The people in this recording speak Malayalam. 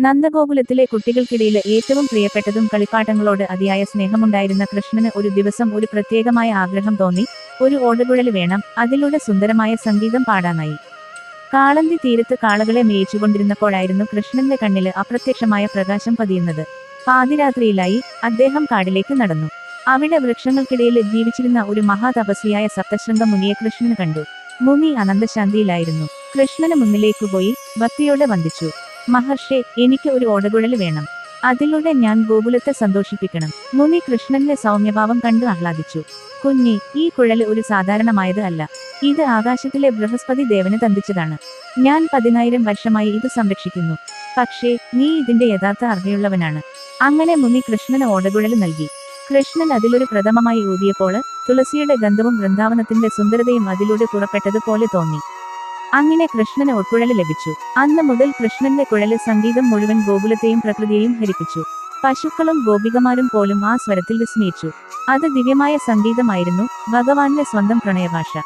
നന്ദഗോകുലത്തിലെ കുട്ടികൾക്കിടയിലെ ഏറ്റവും പ്രിയപ്പെട്ടതും കളിപ്പാട്ടങ്ങളോട് അതിയായ സ്നേഹമുണ്ടായിരുന്ന കൃഷ്ണന് ഒരു ദിവസം ഒരു പ്രത്യേകമായ ആഗ്രഹം തോന്നി. ഒരു ഓടകുഴൽ വേണം. അതിലൂടെ സുന്ദരമായ സംഗീതം പാടാനായി. കാളന്തി തീരത്ത് കാളകളെ മേയിച്ചുകൊണ്ടിരുന്നപ്പോഴായിരുന്നു കൃഷ്ണന്റെ കണ്ണിൽ അപ്രത്യക്ഷമായ പ്രകാശം പതിയുന്നത്. പാതിരാത്രിയിലായി അദ്ദേഹം കാടിലേക്ക് നടന്നു. അവിടെ വൃക്ഷങ്ങൾക്കിടയിൽ ജീവിച്ചിരുന്ന ഒരു മഹാതപസ്വിയായ സപ്തശൃംഗ മുനിയെ കൃഷ്ണന് കണ്ടു. മുനി അനന്തശാന്തിയിലായിരുന്നു. കൃഷ്ണന് മുന്നിലേക്ക് പോയി ഭക്തിയോടെ വന്ദിച്ചു. മഹർഷേ എനിക്ക് ഒരു ഓടകുഴൽ വേണം. അതിലൂടെ ഞാൻ ഗോകുലത്തെ സന്തോഷിപ്പിക്കണം. മുനി കൃഷ്ണന്റെ സൗമ്യഭാവം കണ്ടു ആഹ്ലാദിച്ചു. കുഞ്ഞി ഈ കുഴൽ ഒരു സാധാരണമായത് അല്ല. ഇത് ആകാശത്തിലെ ബൃഹസ്പതി ദേവന് തന്ദിച്ചതാണ് ഞാൻ പതിനായിരം വർഷമായി ഇത് സംരക്ഷിക്കുന്നു. പക്ഷേ നീ ഇതിന്റെ യഥാർത്ഥ അർഹയുള്ളവനാണ് അങ്ങനെ മുനി കൃഷ്ണന് ഓടകുഴൽ നൽകി. കൃഷ്ണൻ അതിലൊരു പ്രഥമമായി ഊതിയപ്പോൾ തുളസിയുടെ ഗന്ധവും വൃന്ദാവനത്തിന്റെ സുന്ദരതയും അതിലൂടെ പുറപ്പെട്ടതുപോലെ തോന്നി. അങ്ങനെ കൃഷ്ണന് ഒക്കുഴൽ ലഭിച്ചു. അന്ന് മുതൽ കൃഷ്ണന്റെ കുഴൽ സംഗീതം മുഴുവൻ ഗോകുലത്തെയും പ്രകൃതിയെയും ഹരിപ്പിച്ചു. പശുക്കളും ഗോപികമാരും പോലും ആ സ്വരത്തിൽ വിസ്മയിച്ചു. അത് ദിവ്യമായ സംഗീതമായിരുന്നു. ഭഗവാന്റെ സ്വന്തം പ്രണയഭാഷ.